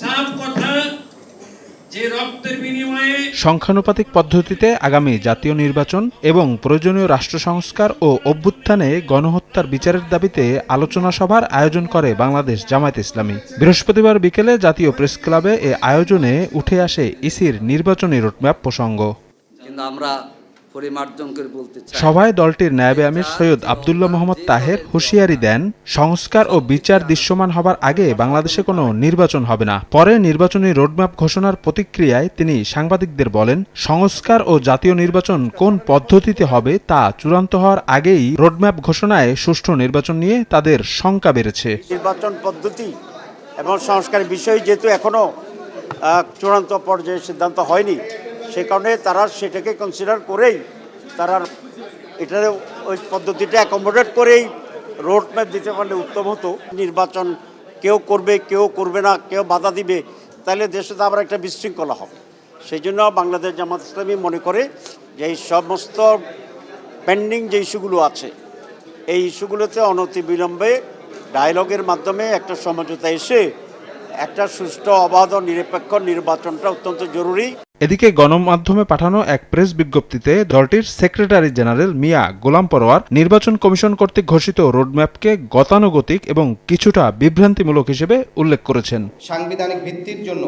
সাফ কথা যে রক্তের বিনিময়ে সংখ্যানুপাতিক পদ্ধতিতে আগামী জাতীয় নির্বাচন এবং প্রয়োজনীয় রাষ্ট্র সংস্কার ও অভ্যুত্থানে গণহত্যার বিচারের দাবিতে আলোচনা সভার আয়োজন করে বাংলাদেশ জামায়াত ইসলামী। বৃহস্পতিবার বিকেলে জাতীয় প্রেস ক্লাবে এ আয়োজনে উঠে আসে ইসির নির্বাচনী রোডম্যাপ প্রসঙ্গ। কিন্তু আমরা সভায় দলটির নায়েবে আমির সৈয়দ আবদুল্লাহ মোহাম্মদ তাহের হুঁশিয়ারি দেন সংস্কার ও বিচার দৃশ্যমান হবার আগে বাংলাদেশে কোনো নির্বাচন হবে না। পরে নির্বাচনী রোডম্যাপ ঘোষণার প্রতিক্রিয়ায় তিনি সাংবাদিকদের বলেন সংস্কার ও জাতীয় নির্বাচন কোন পদ্ধতিতে হবে তা চূড়ান্ত হওয়ার আগেই রোডম্যাপ ঘোষণায় সুষ্ঠু নির্বাচন নিয়ে তাদের শঙ্কা বেড়েছে। নির্বাচন পদ্ধতি এবং সংস্কার বিষয় যেহেতু এখনও চূড়ান্ত পর্যায়ে সিদ্ধান্ত হয়নি সে কারণে তারা সেটাকে কনসিডার করেই তারা এটা ওই পদ্ধতিটা অ্যাকোমোডেট করেই রোড ম্যাপ দিতে পারলে উত্তম হতো। নির্বাচন কেউ করবে কেউ করবে না, কেউ বাধা দিবে, তাহলে দেশে তো আবার একটা বিশৃঙ্খলা হবে। সেই জন্য বাংলাদেশ জামাত ইসলামী মনে করে যে এই সমস্ত পেন্ডিং যে ইস্যুগুলো আছে, এই ইস্যুগুলোতে অনতিবিলম্বে ডায়ালগের মাধ্যমে একটা সমঝোতা এসে একটা সুষ্ঠু, অবাধ ও নিরপেক্ষ নির্বাচনটা অত্যন্ত জরুরি। এদিকে গণমাধ্যমে পাঠানো এক প্রেস বিজ্ঞপ্তিতে দলটির সেক্রেটারি জেনারেল মিয়া গোলাম পরোয়ার নির্বাচন কমিশন কর্তৃক ঘোষিত রোডম্যাপকে গতানুগতিক এবং কিছুটা বিভ্রান্তিমূলক হিসেবে উল্লেখ করেছেন। সাংবিধানিক ভিত্তির জন্য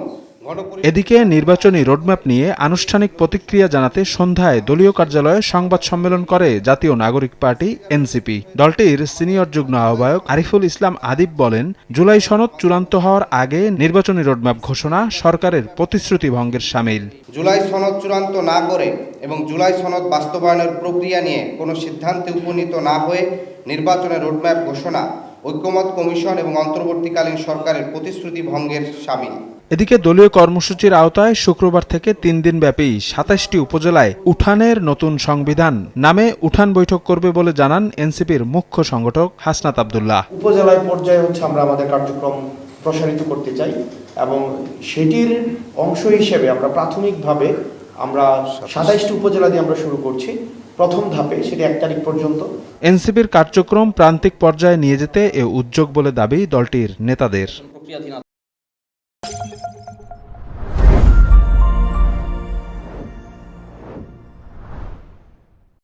এদিকে নির্বাচনী রোডম্যাপ নিয়ে আনুষ্ঠানিক প্রতিক্রিয়া জানাতে সন্ধ্যায় দলীয় কার্যালয়ে সংবাদ সম্মেলন করে জাতীয় নাগরিক পার্টি, এনসিপি। দলটির সিনিয়র যুগ্ম আহ্বায়ক আরিফুল ইসলাম আদিব বলেন, জুলাই সনদ চূড়ান্ত হওয়ার আগে নির্বাচনী রোডম্যাপ ঘোষণা সরকারের প্রতিশ্রুতি ভঙ্গের সামিল। জুলাই সনদ চূড়ান্ত না করে এবং জুলাই সনদ বাস্তবায়নের প্রক্রিয়া নিয়ে কোনো সিদ্ধান্তে উপনীত না হয়ে নির্বাচনের রোডম্যাপ ঘোষণা ঐক্যমত কমিশন এবং অন্তর্বর্তীকালীন সরকারের প্রতিশ্রুতি ভঙ্গের সামিল। এদিকে দলীয় কর্মসূচির আওতায় শুক্রবার থেকে তিন দিন ব্যাপী সাতাশটি উপজেলায় উঠানের নতুন সংবিধান নামে উঠান বৈঠক করবে বলে জানান এনসিপির মুখ্য সংগঠক হাসনাত আবদুল্লাহ। উপজেলায় পর্যায়ে হচ্ছে আমরা আমাদের কার্যক্রম প্রসারিত করতে চাই এবং সেটির অংশ হিসেবে আমরা প্রাথমিকভাবে আমরা সাতাইশটি উপজেলা দিয়ে আমরা শুরু করছি। প্রথম ধাপে সেটি এক তারিখ পর্যন্ত। এনসিপির কার্যক্রম প্রান্তিক পর্যায়ে নিয়ে যেতে এ উদ্যোগ বলে দাবি দলটির নেতাদের। you.